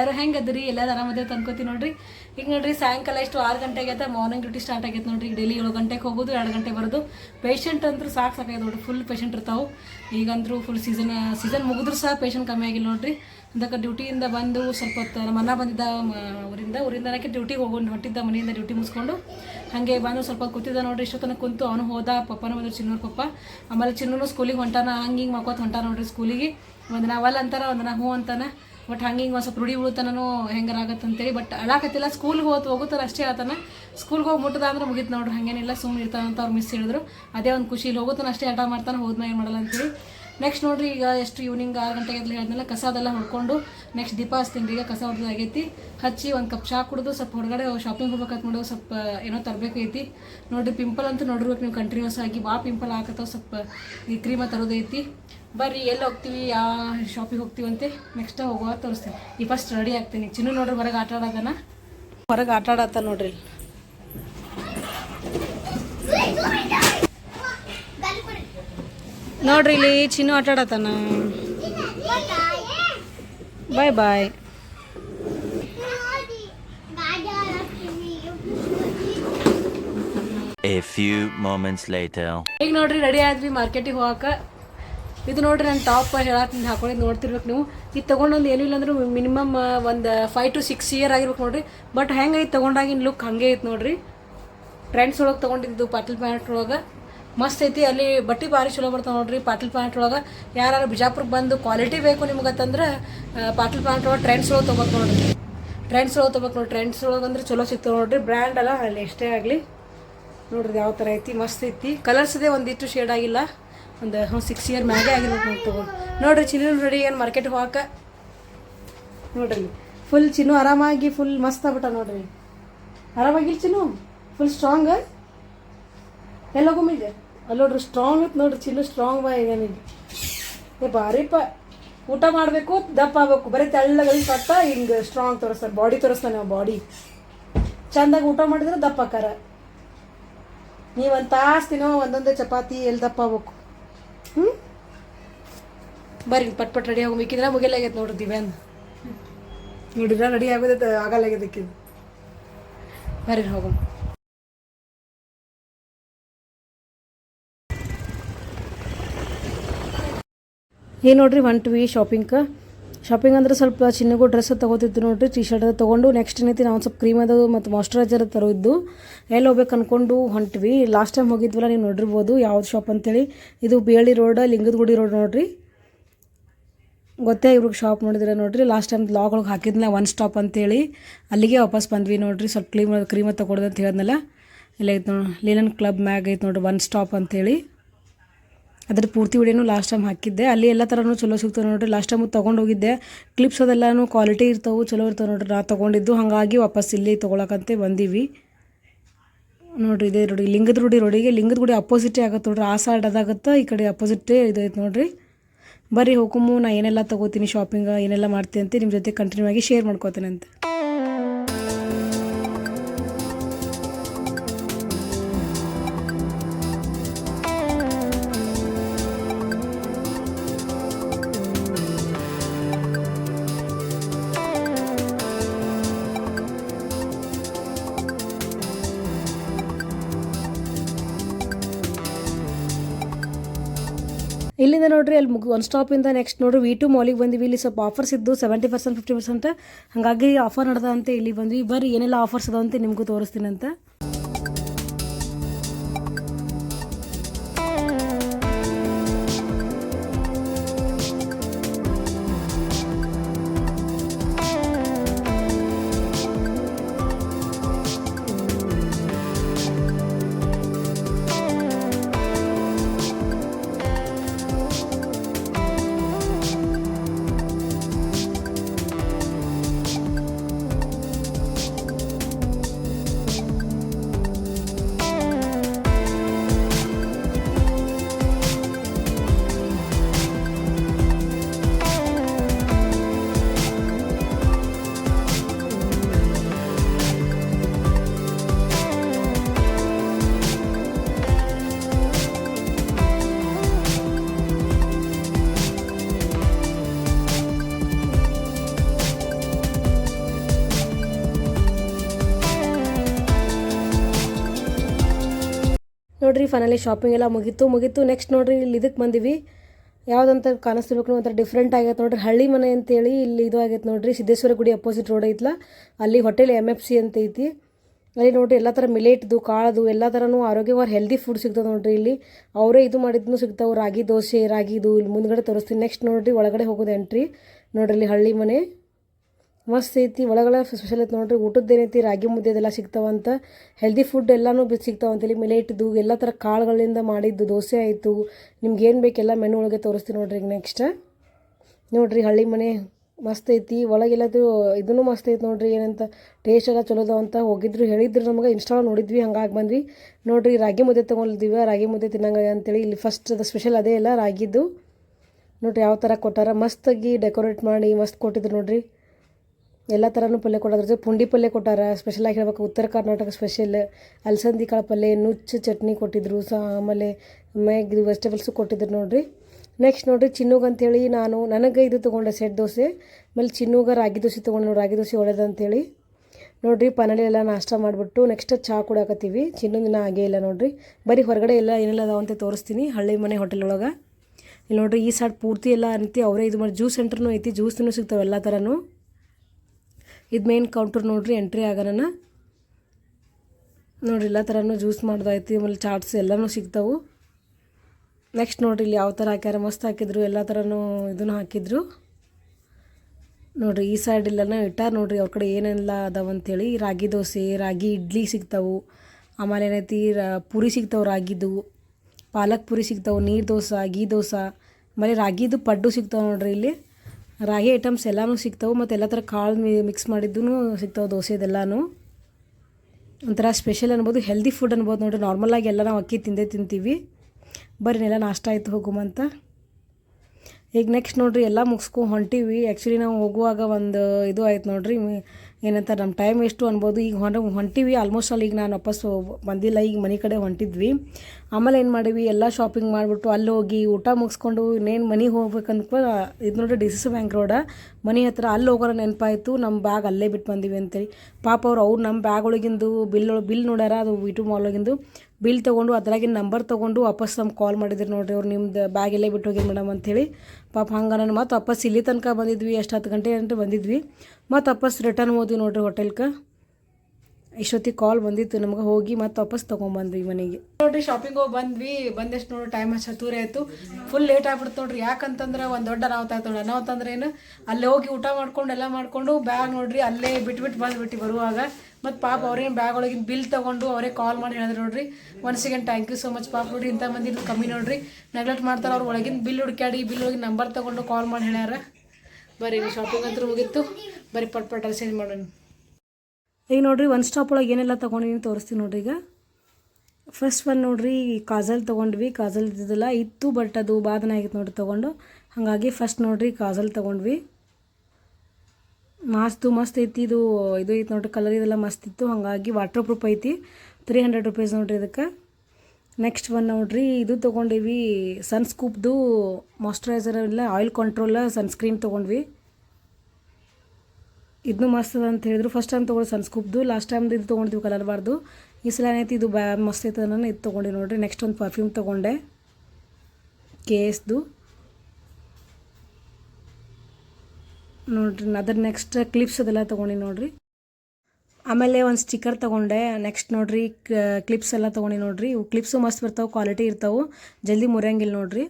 ಎಲ್ಲರೂ ಹೆಂಗೆ ಅದ್ರಿ? ಎಲ್ಲರೂ ಆರಾಮದೇ ಅನ್ಕೋತೀನಿ ನೋಡ್ರಿ. ಈಗ ನೋಡ್ರಿ ಸಾಯಂಕಾಲ ಎಷ್ಟು ಆರು ಗಂಟೆಗೆ ಆಯ್ತಾ? ಮಾರ್ನಿಂಗ್ ಡ್ಯೂಟಿ ಸ್ಟಾರ್ಟ್ ಆಗೈತೆ ನೋಡ್ರಿ. ಈಗ ಡೈಲಿ ಏಳು ಗಂಟೆಗೆ ಹೋಗೋದು, ಎರಡು ಗಂಟೆ ಬರೋದು. ಪೇಷಂಟ್ ಅಂತೂ ಸಾಕು ಸಾಕಾಗಿದೆ ನೋಡ್ರಿ. ಫುಲ್ ಪೇಷಂಟ್ ಇರ್ತಾವೆ. ಈಗಂತೂ ಫುಲ್ ಸೀಸನ್ ಸೀಸನ್ ಮುಗಿದ್ರು ಸಹ ಪೇಷಂಟ್ ಕಮ್ಮಿ ಆಗಿಲ್ಲ ನೋಡ್ರಿ. ಅದಕ್ಕೆ ಡ್ಯೂಟಿಯಿಂದ ಬಂದು ಸ್ವಲ್ಪ ಹೊತ್ತು ನಮ್ಮ ಅಣ್ಣ ಬಂದಿದ್ದ ಊರಿಂದ ಊರಿಂದ ಅನ್ನಕ್ಕೆ ಡ್ಯೂಟಿಗೆ ಹೋಗೋದು ಹೊಟ್ಟಿದ್ದ ಮನೆಯಿಂದ ಡ್ಯೂಟಿ ಮುಗಿಸ್ಕೊಂಡು ಹಾಗೆ ಬಂದು ಸ್ವಲ್ಪ ಕೂತಿದ್ದ ನೋಡ್ರಿ. ಇಷ್ಟು ತನಕ ಕುಂತು ಅವನು ಹೋದ, ಪಪ್ಪನ ಬಂದ್ರು ಚಿನ್ನೂರು ಪಪ್ಪ. ಆಮೇಲೆ ಚಿನ್ನೂರು ಸ್ಕೂಲಿಗೆ ಹೊಂಟಾನ. ಹಂಗೆ ಹಿಂಗೆ ಮಕ್ಕೋತ ಹೊಂಟಾನ ನೋಡ್ರಿ ಸ್ಕೂಲಿಗೆ ಒಂದು ನಾವಲ್ಲ ಅಂತಾರ ಒಂದನ ಹ್ಞೂ ಅಂತಾನ. ಬಟ್ ಹಂಗೆ ಹಿಂಗೆ ಒಂದು ಸ್ವಲ್ಪ ರುಡಿ ಉಳ್ತಾನೂ ಹೆಂಗಾರ ಆಗತ್ತೆ ಅಂತೇಳಿ ಬಟ್ ಅಳಾಕತ್ತಿಲ್ಲ ಸ್ಕೂಲ್ಗೆ ಹೋತ್ ಹೋಗುತ್ತಾರ ಅಷ್ಟೇ ಆತನ ಸ್ಕೂಲ್ಗೆ ಹೋಗಿ ಮುಟ್ಟದ ಅಂದ್ರೆ ಮುಗೀತು ನೋಡ್ರಿ ಹಂಗೇನಿಲ್ಲ ಸುಮ್ಮನೆ ಇರ್ತಾನಂತ ಅವ್ರು ಮಿಸ್ ಹೇಳಿದ್ರು ಅದೇ ಒಂದು ಖುಷಿ ಇಲ್ಲಿ ಹೋಗುತ್ತಾನ ಅಷ್ಟೇ ಆಟ ಮಾಡ್ತಾನೆ ಹೋದ್ನ ಏನು ಮಾಡಲ್ಲ ಅಂತೇಳಿ ನೆಕ್ಸ್ಟ್ ನೋಡ್ರಿ, ಈಗ ಎಷ್ಟು ಈವ್ನಿಂಗ್ ಆರು ಗಂಟೆಗೆ ಅಂತ ಹೇಳಿದ್ಮೇಲೆ ಕಸ ಅದೆಲ್ಲ ಹೊಡ್ಕೊಂಡು ನೆಕ್ಸ್ಟ್ ದೀಪ ಹಚ್ತೀನಿ ಈಗ ಕಸ ಹೊಡೆದು ಆಗೈತಿ. ಹಚ್ಚಿ ಒಂದು ಕಪ್ ಚಾ ಕುಡಿದು ಸ್ವಲ್ಪ ಹೊರಗಡೆ ಶಾಪಿಂಗ್ ಹೋಗ್ಬೇಕಂತ ಮಾಡೋ ಸ್ವಲ್ಪ ಏನೋ ತರಬೇಕೈತಿ ನೋಡ್ರಿ ಪಿಂಪಲ್ ಅಂತೂ ನೋಡಿರ್ಬೇಕು ನೀವು ಕಂಟಿನ್ಯೂಸ್ ಆಗಿ ಭಾಳ ಪಿಂಪಲ್ ಹಾಕತ್ತಾವ ಸ್ವಲ್ಪ ಈ ಕ್ರೀಮ ತರೋದೈತಿ ಬರ್ರಿ, ಎಲ್ಲಿ ಹೋಗ್ತೀವಿ ಯಾವ ಶಾಪಿಗೆ ಹೋಗ್ತೀವಿ ಅಂತೆ. ನೆಕ್ಸ್ಟ್ ಹೋಗುವಾಗ ತೋರಿಸ್ತೀನಿ. ಈ ಫಸ್ಟ್ ರೆಡಿ ಆಗ್ತೀನಿ. ಚಿನ್ನು ನೋಡ್ರಿ, ಹೊರಗೆ ಆಟ ಆಡೋದನ ಹೊರಗೆ ಆಟ ಆಡತ್ತ ನೋಡ್ರಿ. ನೋಡ್ರಿ ಇಲ್ಲಿ ಚಿನ್ನು ಆಟ ಬಾಯ್ ಬಾಯ್ A few moments later. ಈಗ ನೋಡ್ರಿ ರೆಡಿ ಆದ್ವಿ ಮಾರ್ಕೆಟಿಗೆ ಹೋಗಾಕ. ಇದು ನೋಡ್ರಿ ನನ್ನ ಟಾಪ್ ಹೇಳತ್ತೀನಿ ಹಾಕೊಂಡಿದ್ದು ನೋಡ್ತಿರ್ಬೇಕು ನೀವು. ಇದು ತೊಗೊಂಡೊಂದು ಏನಿಲ್ಲ ಅಂದ್ರೆ ಮಿನಿಮಮ್ ಒಂದು ಫೈವ್ ಟು ಸಿಕ್ಸ್ ಇಯರ್ ಆಗಿರ್ಬೇಕು ನೋಡ್ರಿ. ಬಟ್ ಹೆಂಗೈತೆ ತೊಗೊಂಡಾಗಿನ ಲುಕ್ ಹಂಗೆ ಐತೆ ನೋಡ್ರಿ. ಟ್ರೆಂಡ್ಸ್ ಒಳಗೆ ತೊಗೊಂಡಿದ್ದು ಪಾಟಲ್ ಪ್ಯಾಂಟ್ ಒಳಗೆ ಮಸ್ತ್ ಐತಿ. ಅಲ್ಲಿ ಬಟ್ಟೆ ಭಾರಿ ಚಲೋ ಬರ್ತಾವೆ ನೋಡ್ರಿ. ಪಾಟಲ್ ಪ್ಯಾಂಟ್ ಒಳಗೆ ಯಾರು ಬಿಜಾಪುರಕ್ಕೆ ಬಂದು ಕ್ವಾಲಿಟಿ ಬೇಕು ನಿಮ್ಗತ್ತಂದ್ರೆ ಪಾಟಲ್ ಪ್ಯಾಂಟ್ ಒಳಗೆ ಟ್ರೆಂಡ್ಸ್ ಒಳಗೆ ತಗೋಬೇಕು ನೋಡ್ರಿ. ಟ್ರೆಂಡ್ಸ್ ಒಳಗೆ ತಗೋಬೇಕು ನೋಡ್ರಿ. ಟ್ರೆಂಡ್ಸ್ ಒಳಗೆ ಅಂದ್ರೆ ಚಲೋ ಸಿಗ್ತಾವೆ ನೋಡ್ರಿ. ಬ್ರ್ಯಾಂಡ್ ಅಲ್ಲ ಅಲ್ಲಿ ಎಷ್ಟೇ ಆಗಲಿ. ನೋಡ್ರಿ ಯಾವ ಥರ ಐತಿ. ಮಸ್ತ್ ಐತಿ. ಕಲರ್ಸ್ ಇದೆ ಒಂದಿಷ್ಟು ಶೇಡ್ ಆಗಿಲ್ಲ. ಒಂದು ಸಿಕ್ಸ್ ಇಯರ್ ಮ್ಯಾಗೆ ಆಗಿರ್ಬೇಕು ನೋಡಿ ತೊಗೊಂಡು ನೋಡ್ರಿ ಚಿನ್ನ ರೆಡಿ ಏನು ಮಾರ್ಕೆಟ್ ಹೋಗಾಕ? ನೋಡ್ರಿ. ಫುಲ್ ಚಿನ್ನು ಆರಾಮಾಗಿ ಫುಲ್ ಮಸ್ತ್ ಆಗ್ಬಿಟ್ಟ ನೋಡ್ರಿ. ಆರಾಮಾಗಿಲ್ಲ ಚಿನ್ನು? ಫುಲ್ ಸ್ಟ್ರಾಂಗ್ ಎಲ್ಲ ಹೋಗಿದ್ದೆ ಅಲ್ಲಿ ನೋಡ್ರಿ ಸ್ಟ್ರಾಂಗ್ ಇತ್ತು ನೋಡ್ರಿ ಚಿಲ್ಲು ಸ್ಟ್ರಾಂಗ್ ಬಾ ಈಗ ಏ ಬಾರಿಪ್ಪ ಊಟ ಮಾಡಬೇಕು, ದಪ್ಪ ಆಗ್ಬೇಕು. ಬರೀ ತೆಳ್ಳಗೆ ಕಟ್ಟ ಹಿಂಗೆ ಸ್ಟ್ರಾಂಗ್ ತೋರಿಸ್ತಾರೆ. ಬಾಡಿ ತೋರಿಸ್ತಾನೆ ಬಾಡಿ ಚಂದಾಗಿ ಊಟ ಮಾಡಿದ್ರೆ ದಪ್ಪ ಆಕಾರ. ನೀವು ಒಂದು ತಾಸು ತಿನ್ನೋ ಒಂದೊಂದೇ ಚಪಾತಿ ಎಲ್ಲಿ ದಪ್ಪ ಆಗ್ಬೇಕು. ಹ್ಞೂ ಬರ್ರಿ, ಪಟ್ ಪಟ್ ರೆಡಿ ಆಗೋ. ಮಿಕ್ಕಿದ್ರೆ ಮುಗಿಲಾಗೈತೆ ನೋಡ್ರಿ ದಿವ್ಯಾನ್. ನೋಡಿದ್ರ ರೆಡಿ ಆಗೋದೈತೆ ಆಗ್ಯದಕ್ಕಿದ್ ಬರ್ರಿ ಹೋಗೋಣ ಏನು ನೋಡ್ರಿ ಹೊಂಟ್ವಿ ಶಾಪಿಂಗ್ಗೆ ಶಾಪಿಂಗ್ ಅಂದ್ರೆ ಸ್ವಲ್ಪ ಚಿನ್ನಗೂ ಡ್ರೆಸ್ ತೊಗೋತಿದ್ದು ನೋಡ್ರಿ ಟೀ ಶರ್ಟ್ ತೊಗೊಂಡು ನೆಕ್ಸ್ಟ್ ಏನೈತಿ ನಾವು ಸ್ವಲ್ಪ ಕ್ರೀಮ್ ಅದು ಮತ್ತು ಮಾಯ್ಶ್ಚರೈಸರ್ ತರೋದು. ಎಲ್ಲಿ ಹೋಗ್ಬೇಕು ಅಂದ್ಕೊಂಡು ಹೊಂಟ್ವಿ. ಲಾಸ್ಟ್ ಟೈಮ್ ಹೋಗಿದ್ವಲ್ಲ, ನೀವು ನೋಡಿರ್ಬೋದು ಯಾವ್ದು ಶಾಪ್ ಅಂತೇಳಿ. ಇದು ಬೇಳಿ ರೋಡ್ ಲಿಂಗದಗುಡಿ ರೋಡ್ ನೋಡ್ರಿ. ಗೊತ್ತೇ ಇವ್ರಿಗೆ ಶಾಪ್ ನೋಡಿದ್ರೆ ನೋಡ್ರಿ. ಲಾಸ್ಟ್ ಟೈಮ್ ಬ್ಲಾಗ್ ಒಳಗೆ ಹಾಕಿದ್ನ ಒನ್ ಸ್ಟಾಪ್ ಅಂತೇಳಿ. ಅಲ್ಲಿಗೆ ವಾಪಸ್ ಬಂದ್ವಿ ನೋಡ್ರಿ. ಸ್ವಲ್ಪ ಕ್ರೀಮ್ ಕ್ರೀಮ್ ಅಂತ ಹೇಳಿದ್ನಲ್ಲ. ಇಲ್ಲ ಐತೆ ನೋಡಿ ಲೀಲನ್ ಕ್ಲಬ್ ಮ್ಯಾಗ್ ಐತೆ ನೋಡ್ರಿ ಒನ್ ಸ್ಟಾಪ್ ಅಂತೇಳಿ. ಅದ್ರ ಪೂರ್ತಿ ವಿಡಿಯೋನು ಲಾಸ್ಟ್ ಟೈಮ್ ಹಾಕಿದ್ದೆ. ಅಲ್ಲಿ ಎಲ್ಲ ಥರನೂ ಚಲೋ ಸಿಗ್ತವೆ ನೋಡ್ರಿ. ಲಾಸ್ಟ್ ಟೈಮ್ ತೊಗೊಂಡು ಹೋಗಿದ್ದೆ ಕ್ಲಿಪ್ಸ್ ಅದೆಲ್ಲನೂ ಕ್ವಾಲಿಟಿ ಇರ್ತಾವೆ, ಚಲೋ ಇರ್ತಾವೆ ನೋಡ್ರಿ. ನಾ ತೊಗೊಂಡಿದ್ದು. ಹಾಗಾಗಿ ವಾಪಸ್ ಇಲ್ಲಿ ತೊಗೊಳಕಂತೆ ಬಂದೀವಿ. ನೋಡ್ರಿ ಇದೇ ನೋಡಿ ಲಿಂಗದ ರೂಢಿ ರೋಡಿಗೆ ಲಿಂಗದ ಗುಡಿ ಅಪೋಸಿಟೇ ಆಗತ್ತೆ ನೋಡ್ರಿ. ಆ ಸೈಡ್ ಅದಾಗತ್ತೆ, ಈ ಕಡೆ ಅಪೋಸಿಟೇ ಇದೈತೆ ನೋಡ್ರಿ. ಬರ್ರಿ ಹೋಗುಮು ನಾ ಏನೆಲ್ಲ ತೊಗೋತೀನಿ ಶಾಪಿಂಗ್ ಏನೆಲ್ಲ ಮಾಡ್ತೀನಿ ಅಂತ ನಿಮ್ಮ ಜೊತೆ ಕಂಟಿನ್ಯೂ ಆಗಿ ಶೇರ್ ಮಾಡ್ಕೋತೀನಿ ಅಂತ ಇಲ್ಲಿಂದ ನೋಡ್ರಿ, ಅಲ್ಲಿ ಮುಗಿ ಒಂದು ಸ್ಟಾಪಿಂದ ನೆಕ್ಸ್ಟ್ ನೋಡ್ರಿ ವಿ ಟು ಮಾಲಿಗೆ ಬಂದಿವಿ. ಇಲ್ಲಿ ಸ್ವಲ್ಪ ಆಫರ್ಸ್ ಇದ್ದು ಸೆವೆಂಟಿ ಪರ್ಸೆಂಟ್ ಫಿಫ್ಟಿ ಪರ್ಸೆಂಟ್ ಹಾಗಾಗಿ ಆಫರ್ ನಡೆದಂತೆ ಇಲ್ಲಿ ಬಂದ್ವಿ. ಬರ್ರಿ, ಏನೆಲ್ಲ ಆಫರ್ಸ್ ಅದಾವಂತೆ ನಿಮಗೂ ತೋರಿಸ್ತೀನಿ ನೋಡ್ರಿ ಫೈನಲಿ ಶಾಪಿಂಗ್ ಎಲ್ಲ ಮುಗೀತು. ಮುಗೀತು ನೆಕ್ಸ್ಟ್ ನೋಡಿರಿ, ಇಲ್ಲಿ ಇದಕ್ಕೆ ಬಂದಿವಿ. ಯಾವುದಂತ ಕಾಣಿಸ್ತಿರ್ಬೇಕು ಒಂಥರ ಡಿಫ್ರೆಂಟ್ ಆಗೈತೆ ನೋಡ್ರಿ. ಹಳ್ಳಿ ಮನೆ ಅಂತೇಳಿ ಇಲ್ಲಿ ಇದು ಆಗೈತೆ ನೋಡ್ರಿ, ಸಿದ್ದೇಶ್ವರ ಗುಡಿ ಅಪೋಸಿಟ್ ರೋಡ್ ಐತ್ಲ. ಅಲ್ಲಿ ಹೋಟೆಲ್ ಎಂ ಎಫ್ ಸಿ ಅಂತ ಐತಿ. ಅಲ್ಲಿ ನೋಡಿರಿ ಎಲ್ಲ ಥರ ಮಿಲೇಟ್ದು ಕಾಳದು, ಎಲ್ಲ ಥರನೂ ಆರೋಗ್ಯವಾದ ಹೆಲ್ದಿ ಫುಡ್ ಸಿಗ್ತದೆ ನೋಡ್ರಿ ಇಲ್ಲಿ. ಅವರೇ ಇದು ಮಾಡಿದ್ನು ಸಿಗ್ತಾವೆ. ರಾಗಿ ದೋಸೆ ರಾಗಿದು ಇಲ್ಲಿ ಮುಂದ್ಗಡೆ ತೋರಿಸ್ತೀನಿ. ನೆಕ್ಸ್ಟ್ ನೋಡ್ರಿ, ಒಳಗಡೆ ಹೋಗೋದು ಎಂಟ್ರಿ ನೋಡ್ರಿ ಇಲ್ಲಿ ಹಳ್ಳಿ ಮನೆ. ಮಸ್ತ್ ಐತಿ. ಒಳಗಡೆ ಸ್ಪೆಷಲ್ ಐತಿ ನೋಡ್ರಿ. ಊಟದ್ದು ಏನೈತಿ ರಾಗಿ ಮುದ್ದೆ ಅದೆಲ್ಲ ಸಿಗ್ತಾವಂತ ಹೆಲ್ದಿ ಫುಡ್ ಎಲ್ಲನೂ ಬಿ ಸಿಗ್ತಾವಂತೇಳಿ ಮಿಲೇಟ್ದು ಎಲ್ಲ ಥರ ಕಾಳುಗಳಿಂದ ಮಾಡಿದ್ದು. ದೋಸೆ ಆಯಿತು. ನಿಮ್ಗೆ ಏನು ಬೇಕೆಲ್ಲ ಮೆನು ಒಳಗೆ ತೋರಿಸ್ತೀನಿ ನೋಡ್ರಿ ಈಗ ನೆಕ್ಸ್ಟ್ ನೋಡ್ರಿ ಹಳ್ಳಿ ಮನೆ ಮಸ್ತ್ ಐತಿ. ಒಳಗೆಲ್ಲದು ಇದೂ ಮಸ್ತ್ ಐತಿ ನೋಡ್ರಿ. ಏನಂತ ಟೇಸ್ಟ್ ಎಲ್ಲ ಚಲೋದ ಅಂತ ಹೋಗಿದ್ರು. ಹೇಳಿದ್ರು ನಮಗೆ ಇನ್ಸ್ಟಾಲ್ ನೋಡಿದ್ವಿ. ಹಂಗಾಗಿ ಬಂದ್ವಿ. ನೋಡ್ರಿ ರಾಗಿ ಮುದ್ದೆ ತೊಗೊಂಡಿದ್ದೀವಿ. ರಾಗಿ ಮುದ್ದೆ ತಿನ್ನಂಗ ಅಂತೇಳಿ ಇಲ್ಲಿ ಫಸ್ಟ್ ಅದು ಸ್ಪೆಷಲ್ ಅದೇ ಎಲ್ಲ ರಾಗಿದ್ದು ನೋಡ್ರಿ ಯಾವ ಥರ ಕೊಟ್ಟಾರ. ಮಸ್ತಾಗಿ ಡೆಕೋರೇಟ್ ಮಾಡಿ ಮಸ್ತ್ ಕೊಟ್ಟಿದ್ರು ನೋಡ್ರಿ. ಎಲ್ಲ ಥರನೂ ಪಲ್ಯ ಕೊಡೋದ್ರ ಜೊತೆ ಪುಂಡಿ ಪಲ್ಯ ಕೊಟ್ಟಾರ. ಸ್ಪೆಷಲಾಗಿ ಹೇಳ್ಬೇಕು, ಉತ್ತರ ಕರ್ನಾಟಕ ಸ್ಪೆಷಲ್ ಅಲಸಂದಿ ಕಾಳು ಪಲ್ಯ, ನುಚ್ಚು ಚಟ್ನಿ ಕೊಟ್ಟಿದ್ರು, ಸೊ, ಆಮೇಲೆ ಮ್ಯಾಗ್ ವೆಜಿಟೇಬಲ್ಸು ಕೊಟ್ಟಿದ್ರು ನೋಡಿರಿ. ನೆಕ್ಸ್ಟ್ ನೋಡಿರಿ, ಚಿನ್ನುಗ್ ಅಂತೇಳಿ ನಾನು, ನನಗೆ ಇದು ತೊಗೊಂಡೆ ಸೆಟ್ ದೋಸೆ, ಆಮೇಲೆ ಚಿನ್ನುಗ ರಾಗಿ ದೋಸೆ ತೊಗೊಂಡು ರಾಗಿ ದೋಸೆ ಒಳ್ಳೇದಂತೇಳಿ ನೋಡಿರಿ ಪನಲ್ಲಿ ಎಲ್ಲ ನಾಷ್ಟ ಮಾಡಿಬಿಟ್ಟು ನೆಕ್ಸ್ಟ್ ಚಹಾ ಕುಡಿಯಾಕತ್ತೀವಿ. ಚಿನ್ನು ದಿನ ಆಗೇ ಇಲ್ಲ ನೋಡಿರಿ. ಬರೀ ಹೊರಗಡೆ ಎಲ್ಲ ಏನೆಲ್ಲ ಅದಾವ ಅಂತ ತೋರಿಸ್ತೀನಿ, ಹಳ್ಳಿ ಮನೆ ಹೋಟೆಲ್ ಒಳಗೆ. ಇಲ್ಲಿ ನೋಡಿರಿ, ಈ ಸೈಡ್ ಪೂರ್ತಿ ಎಲ್ಲ ಅಂತಿ ಅವರೇ ಇದು ಮಾಡಿ ಜ್ಯೂಸ್ ಸೆಂಟ್ರೂ ಐತಿ ಜ್ಯೂಸ್ನೂ ಸಿಗ್ತಾವೆ ಎಲ್ಲ ಥರನೂ ಇದು ಮೇನ್ ಕೌಂಟರ್ ನೋಡ್ರಿ ಎಂಟ್ರಿ ಆಗೋಣ ನೋಡ್ರಿ, ಎಲ್ಲ ಥರನೂ ಜ್ಯೂಸ್ ಮಾಡ್ದೈತಿ ಆಮೇಲೆ ಚಾಟ್ಸ್ ಎಲ್ಲನೂ ಸಿಗ್ತಾವೆ. ನೆಕ್ಸ್ಟ್ ನೋಡ್ರಿ, ಇಲ್ಲಿ ಯಾವ ಥರ ಹಾಕ್ಯಾರ, ಮಸ್ತ್ ಹಾಕಿದ್ರು, ಎಲ್ಲ ಥರನೂ ಇದನ್ನು ಹಾಕಿದ್ರು. ನೋಡ್ರಿ, ಈ ಸೈಡ್ ಇಲ್ಲನ ಇಟ್ಟಾರ ನೋಡ್ರಿ, ಅವ್ರ ಕಡೆ ಏನೆಲ್ಲ ಅದಾವ ಅಂತೇಳಿ. ರಾಗಿ ದೋಸೆ, ರಾಗಿ ಇಡ್ಲಿ ಸಿಗ್ತಾವೆ. ಆಮೇಲೆ ಏನೈತಿ, ರಾ, ಪೂರಿ ಸಿಗ್ತಾವೆ, ರಾಗಿದು. ಪಾಲಕ್ ಪೂರಿ ಸಿಗ್ತಾವೆ, ನೀರು ದೋಸೆ ಗೀ ದೋಸೆ. ಆಮೇಲೆ ರಾಗಿದು ಪಡ್ಡು ಸಿಗ್ತಾವೆ ನೋಡ್ರಿ ಇಲ್ಲಿ. ರಾಗಿ ಐಟಮ್ಸ್ ಎಲ್ಲನೂ ಸಿಗ್ತಾವೆ, ಮತ್ತು ಎಲ್ಲ ಥರ ಕಾಳು ಮಿಕ್ಸ್ ಮಾಡಿದ್ದೂ ಸಿಗ್ತಾವೆ ದೋಸೆದೆಲ್ಲನೂ ಒಂಥರ ಸ್ಪೆಷಲ್ ಅನ್ಬೋದು ಹೆಲ್ದಿ ಫುಡ್ ಅನ್ಬೋದು ನೋಡಿರಿ ನಾರ್ಮಲಾಗಿ ಎಲ್ಲ ನಾವು ಅಕ್ಕಿ ತಿಂದೇ ತಿಂತೀವಿ. ಬರ್ರಿ ಎಲ್ಲ ನಾಷ್ಟ ಆಯ್ತು ಹೋಗುಮಂತ. ಈಗ ನೆಕ್ಸ್ಟ್ ನೋಡ್ರಿ ಎಲ್ಲ ಮುಗಿಸ್ಕೊ ಹೊಂಟೀವಿ. ಆ್ಯಕ್ಚುಲಿ ನಾವು ಹೋಗುವಾಗ ಒಂದು ಇದು ಆಯ್ತು ನೋಡ್ರಿ. ಏನಂತ ನಮ್ಮ ಟೈಮ್ ಎಷ್ಟು ಅನ್ಬೋದು. ಈಗ ಹೊರ ಹೊಂಟೀವಿ. ಆಲ್ಮೋಸ್ಟ್ ಅಲ್ಲಿ ಈಗ ನಾನು ವಾಪಸ್ ಬಂದಿಲ್ಲ. ಈಗ ಮನೆ ಕಡೆ ಹೊಂಟಿದ್ವಿ. ಆಮೇಲೆ ಏನು ಮಾಡೀವಿ? ಎಲ್ಲ ಶಾಪಿಂಗ್ ಮಾಡಿಬಿಟ್ಟು ಅಲ್ಲಿ ಹೋಗಿ ಊಟ ಮುಗಿಸ್ಕೊಂಡು ಇನ್ನೇನು ಮನೆಗೆ ಹೋಗ್ಬೇಕಂತ ಇದು ನೋಡ್ರಿ D C C bank road. ಮನೆ ಹತ್ರ ಅಲ್ಲಿ ಹೋಗೋರ ನೆನಪಾಯಿತು. ನಮ್ಮ ಬ್ಯಾಗ್ ಅಲ್ಲೇ ಬಿಟ್ಟು ಬಂದೀವಿ ಅಂತೇಳಿ. ಪಾಪ ಅವ್ರು ಅವ್ರು ನಮ್ಮ ಬ್ಯಾಗ್ ಒಳಗಿಂದು ಬಿಲ್ ಬಿಲ್ ನೋಡ್ಯಾರ. ಅದು ವಿ ಟು ಮಾಲ್ ಒಳಗಿಂದು. ಬಿಲ್ ತೊಗೊಂಡು ಅದ್ರಾಗಿನ ನಂಬರ್ ತೊಗೊಂಡು ವಾಪಸ್ ನಮ್ಗೆ ಕಾಲ್ ಮಾಡಿದ್ರು ನೋಡ್ರಿ ಅವ್ರು, ನಿಮ್ದು ಬ್ಯಾಗ್ ಎಲ್ಲೇ ಬಿಟ್ಟು ಹೋಗಿ ಮೇಡಮ್ ಅಂಥೇಳಿ ಪಾಪ ಹಂಗೆ ನಾನು ಮತ್ತೆ ವಾಪಸ್ ಇಲ್ಲಿ ತನಕ ಬಂದಿದ್ವಿ, ಎಷ್ಟು ಹತ್ತು ಗಂಟೆ ಅಂತ ಬಂದಿದ್ವಿ. ಮತ್ತು ವಾಪಸ್ ರಿಟರ್ನ್ ಹೋದ್ವಿ ನೋಡಿರಿ ಹೋಟೆಲ್ಗೆ ಇಷ್ಟೊತ್ತಿಗೆ ಕಾಲ್ ಬಂದಿತ್ತು, ನಮ್ಗೆ ಹೋಗಿ ಮತ್ತೆ ವಾಪಸ್ ತೊಗೊಂಬಂದ್ವಿ ಮನೆಗೆ. ನೋಡ್ರಿ ಶಾಪಿಂಗ್ ಹೋಗಿ ಬಂದ್ವಿ, ಬಂದಷ್ಟು ನೋಡಿ ಟೈಮ್ ಅಷ್ಟು ಹತ್ತೂರಿ ಆಯಿತು. ಫುಲ್ ಲೇಟ್ ಆಗ್ಬಿಡ್ತು ನೋಡ್ರಿ. ಯಾಕಂತಂದ್ರೆ ಒಂದು ದೊಡ್ಡ ಅನಾಹುತ ಆಯ್ತು ನೋಡಿ ಅನಾಹುತ ಅಂದ್ರೆ ಏನು? ಅಲ್ಲೇ ಹೋಗಿ ಊಟ ಮಾಡ್ಕೊಂಡು, ಎಲ್ಲ ಮಾಡ್ಕೊಂಡು ಬ್ಯಾಗ್ ನೋಡ್ರಿ, ಅಲ್ಲೇ ಬಿಟ್ಬಿಟ್ಟು ಬಂದ್ಬಿಟ್ಟು ಬರುವಾಗ. ಮತ್ತು ಪಾಪ ಅವ್ರೇನು ಬ್ಯಾಗ್ ಒಳಗಿನ ಬಿಲ್ ತೊಗೊಂಡು ಅವರೇ ಕಾಲ್ ಮಾಡಿ ಹೇಳಿದ್ರು ನೋಡ್ರಿ. Once again thank you so much ಪಾಪ ನೋಡ್ರಿ. ಇಂಥ ಮಂದಿ ಕಮ್ಮಿ ನೋಡ್ರಿ. ನೆಗ್ಲೆಕ್ಟ್ ಮಾಡ್ತಾರೆ, ಅವ್ರು ಒಳಗಿನ ಬಿಲ್ ಹುಡ್ಕ್ಯಾಡಿ ಬಿಲ್ ಒಳಗಿನ ನಂಬರ್ ತೊಗೊಂಡು ಕಾಲ್ ಮಾಡಿ ಹೇಳ್ಯಾರ. ಬರೀ ಶಾಪಿಂಗ್ ಅಂತ ಹೋಗಿತ್ತು. ಬರೀ ಪಟ್ ಪಟ್ ಚೇಂಜ್ ಮಾಡೋಣ. ಈಗ ನೋಡಿರಿ ಒನ್ ಸ್ಟಾಪ್ ಒಳಗೆ ಏನೆಲ್ಲ ತೊಗೊಂಡಿನಿ ತೋರಿಸ್ತೀನಿ ನೋಡ್ರಿ ಈಗ. ಫಸ್ಟ್ ಒನ್ ನೋಡ್ರಿ ಕಾಜಲ್ ತೊಗೊಂಡ್ವಿ. ಕಾಜಲ್ ಇದ್ದಿದ್ದಿಲ್ಲ, ಇತ್ತು ಬಟ್ ಅದು ಬಾದನ ಆಗಿತ್ತು ನೋಡ್ರಿ ತೊಗೊಂಡು. ಹಾಗಾಗಿ ಫಸ್ಟ್ ನೋಡ್ರಿ, ಕಾಜಲ್ ತೊಗೊಂಡ್ವಿ. ಮಸ್ತು, ಮಸ್ತ್ ಐತಿ ಇದು ಇದು ಐತಿ ನೋಡ್ರಿ ಕಲರ್ ಇದೆಲ್ಲ ಮಸ್ತ್ ಇತ್ತು. ಹಾಗಾಗಿ ವಾಟರ್ ಪ್ರೂಫ್ ಐತಿ. ತ್ರೀ ಹಂಡ್ರೆಡ್ ರುಪೀಸ್ ನೋಡ್ರಿ ಇದಕ್ಕೆ. ನೆಕ್ಸ್ಟ್ ಒನ್ ನೋಡ್ರಿ, ಇದು ತೊಗೊಂಡಿವಿ ಸನ್ಸ್ಕೂಪ್ದು ಮಾಯ್ಶ್ಚರೈಸರ್ ಇಲ್ಲ ಆಯಿಲ್ ಕಂಟ್ರೋಲ್ ಸನ್ಸ್ಕ್ರೀನ್ ತೊಗೊಂಡ್ವಿ. ಇದನ್ನು ಮಸ್ತ್ ಅಂತ ಹೇಳಿದ್ರು. ಫಸ್ಟ್ ಟೈಮ್ ತೊಗೊಂಡು ಸನ್ಸ್ಕೂಪ್ದು ಲಾಸ್ಟ್ ಟೈಮ್ ಇದು ತೊಗೊಂಡಿದ್ವಿ ಕಲರ್ ಬಾರ್ದು ಈ ಸಲ ಏನೈತಿ ಇದು ಬ್ಯಾ ಮಸ್ತ್ ಐತೆ ನಾನು ಇದು ತೊಗೊಂಡೆ ನೋಡಿರಿ. ನೆಕ್ಸ್ಟ್ ಒಂದು ಪರ್ಫ್ಯೂಮ್ ತೊಗೊಂಡೆ. ಕೆ ಎಸ್ದು ನೋಡಿರಿ, ಅದ್ರ ನೆಕ್ಸ್ಟ್ ಕ್ಲಿಪ್ಸ್ ಅದೆಲ್ಲ ತೊಗೊಂಡು ನೋಡಿರಿ. ಆಮೇಲೆ ಒಂದು ಸ್ಟಿಕ್ಕರ್ ತೊಗೊಂಡೆ. ನೆಕ್ಸ್ಟ್ ನೋಡಿರಿ ಕ್ಲಿಪ್ಸ್ ಎಲ್ಲ ತೊಗೊಂಡು ನೋಡಿರಿ. ಇವು ಕ್ಲಿಪ್ಸು ಮಸ್ತ್ ಬರ್ತಾವೆ ಕ್ವಾಲಿಟಿ ಇರ್ತಾವೆ. ಜಲ್ದಿ ಮುರಿಯಂಗಿಲ್ಲ ನೋಡ್ರಿ.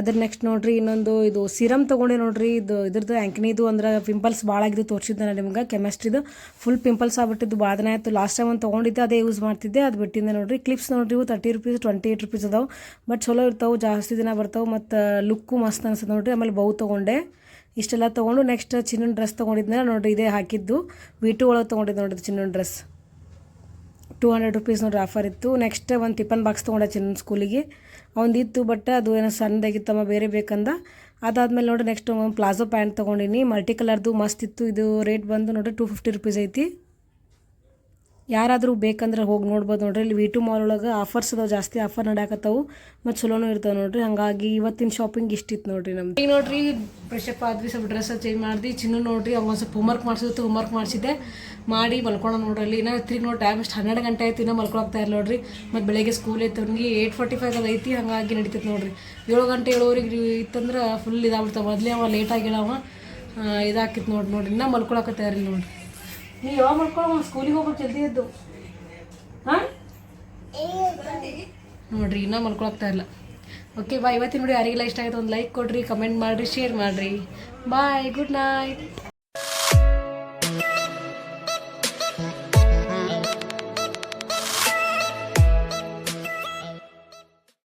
ಅದ್ರ ನೆಕ್ಸ್ಟ್ ನೋಡ್ರಿ ಇನ್ನೊಂದು ಇದು ಸಿರಮ್ ತೊಗೊಂಡೆ ನೋಡ್ರಿ. ಇದು ಇದ್ರದ್ದು ಆ್ಯಂಕ್ನಿದು ಅಂದ್ರೆ ಪಿಂಪಲ್ಸ್ ಭಾಳ ಆಗಿದ್ದು ತೋರಿಸಿದ್ದೆ ನಾನು ನಿಮ್ಗೆ ಕೆಮಿಸ್ಟ್ರಿದು ಫುಲ್ ಪಿಂಪಲ್ಸ್ ಆಗ್ಬಿಟ್ಟಿದ್ದು ಬಾದನೆ ಆಯಿತು. ಲಾಸ್ಟ್ ಟೈಮ್ ಒಂದು ತೊಗೊಂಡಿದ್ದೆ, ಅದೇ ಯೂಸ್ ಮಾಡ್ತಿದ್ದೆ, ಅದು ಬಿಟ್ಟಿದ್ದೆ ನೋಡ್ರಿ. ಕ್ಲಿಪ್ಸ್ ನೋಡ್ರಿ, ಇವು thirty rupees twenty eight rupees ಅದಾವೆ. ಬಟ್ ಚಲೋ ಇರ್ತಾವೆ, ಜಾಸ್ತಿ ದಿನ ಬರ್ತಾವೆ, ಮತ್ತು ಲುಕ್ಕು ಮಸ್ತ್ ಅನ್ಸುತ್ತೆ ನೋಡ್ರಿ. ಆಮೇಲೆ ಬೌ ತೊಗೊಂಡೆ. ಇಷ್ಟೆಲ್ಲ ತೊಗೊಂಡು ನೆಕ್ಸ್ಟ್ ಚಿನ್ನ ಡ್ರೆಸ್ ತೊಗೊಂಡಿದ್ದೆ ನೋಡ್ರಿ, ಇದೇ ಹಾಕಿದ್ದು. ವಿ ಟು ಒಳಗೆ ತೊಗೊಂಡಿದ್ದು ನೋಡ್ರಿ ಚಿನ್ನನ ಡ್ರೆಸ್ ಟೂ ಹಂಡ್ರೆಡ್ ರುಪೀಸ್ ನೋಡ್ರಿ ಆಫರ್ ಇತ್ತು. ನೆಕ್ಸ್ಟ್ ಒಂದು ಟಿಫನ್ ಬಾಕ್ಸ್ ತೊಗೊಂಡ ಚಿನ್ನ ಸ್ಕೂಲಿಗೆ ಇತ್ತು ಬಟ್ ಅದು ಏನೋ ಸಣ್ಣದಾಗಿತ್ತಮ್ಮ ಬೇರೆ ಬೇಕಂದ. ಅದಾದ್ಮೇಲೆ ನೋಡಿ ನೆಕ್ಸ್ಟ್ ಒಂದು ಪ್ಲಾಜೋ ಪ್ಯಾಂಟ್ ತೊಗೊಂಡಿನಿ. ಮಲ್ಟಿ ಕಲರ್ದು ಮಸ್ತ್ ಇತ್ತು. ಇದು ರೇಟ್ ಬಂದು ನೋಡಿ ಟೂ ಫಿಫ್ಟಿ ರುಪೀಸ್ ಐತಿ. ಯಾರಾದರೂ ಬೇಕಂದ್ರೆ ಹೋಗಿ ನೋಡ್ಬೋದು ನೋಡ್ರಿ. ಇಲ್ಲಿ ವಿ ಟು ಮಾಲ್ ಒಳಗೆ ಆಫರ್ಸ್ ಅದಾವೆ ಜಾಸ್ತಿ ಆಫರ್ ನಡೆಯಕತ್ತವು. ಮತ್ತು ಚಲೋನು ಇರ್ತಾವೆ ನೋಡ್ರಿ. ಹಾಗಾಗಿ ಇವತ್ತಿನ ಶಾಪಿಂಗ್ ಇಷ್ಟಿತ್ತು ನೋಡ್ರಿ ನಮ್ಮ ಈಗ ನೋಡ್ರಿ ಫ್ರೆಶಪ್ ಆದ್ವಿ, ಸ್ವಲ್ಪ ಡ್ರೆಸ್ ಚೇಂಜ್ ಮಾಡಿದ್ವಿ ಚಿನ್ನ ನೋಡ್ರಿ ಅವಾಗ ಸ್ವಲ್ಪ ಹೋಮ್ವರ್ಕ್ ಮಾಡಿಸಿದ್ದು ಹೋಮ್ವರ್ಕ್ ಮಾಡಿಸಿದ್ದೆ. ಮಾಡಿ ಮಲ್ಕೊಳ್ಳೋ ನೋಡ್ರಿ. ಇನ್ನೂ ತಿರ್ಗಿ ನೋಡಿ ಟೈಮ್ ಎಷ್ಟು, ಹನ್ನೆರಡು ಗಂಟೆ ಆಯ್ತು ಇನ್ನೂ ಮಲ್ಕೊಳಕ್ತಾ ಇಲ್ಲ ನೋಡ್ರಿ. ಮತ್ತು ಬೆಳಗ್ಗೆ ಸ್ಕೂಲ್ ಐತೆ ಅವ್ನಿಗೆ ಏಯ್ಟ್ ಫಾರ್ಟಿ ಫೈವ್ ಅದು ಐತಿ, ಹಾಗಾಗಿ ನಡೀತೈತೆ ನೋಡ್ರಿ. ಏಳು ಗಂಟೆ, ಏಳುವರೆಗೆ ಇತ್ತಂದ್ರೆ ಫುಲ್ ಇದಾಗ್ಬಿಡ್ತಾವೆ. ಮೊದಲೇ ಅವ ಲೇಟಾಗಿಲ್ಲ ಅವ. ಇದಾಕಿತ್ತು ನೋಡಿ, ನೋಡ್ರಿ. ಇನ್ನೂ ಮಲ್ಕೊಳಕತ್ತ ಇರಲಿ ನೋಡ್ರಿ. ನೀವು ಯಾವಾಗ ಮಲ್ಕೊಳ್ಳೋ ಸ್ಕೂಲಿಗೆ ಹೋಗ್ಬೇಕು ಜಲ್ದಿ ಎದ್ದು. ಹಾಂ? ನೋಡ್ರಿ, ಇನ್ನೂ ಮಲ್ಕೊಳಕ್ತಾ ಇಲ್ಲ. ಓಕೆ ಬಾಯ್ ಇವತ್ತಿನ ನೋಡಿ ಯಾರಿಗೆಲ್ಲ ಇಷ್ಟ ಆಗುತ್ತೆ, ಒಂದು ಲೈಕ್ ಕೊಡ್ರಿ ಕಮೆಂಟ್ ಮಾಡಿರಿ ಶೇರ್ ಮಾಡಿರಿ. Bye good night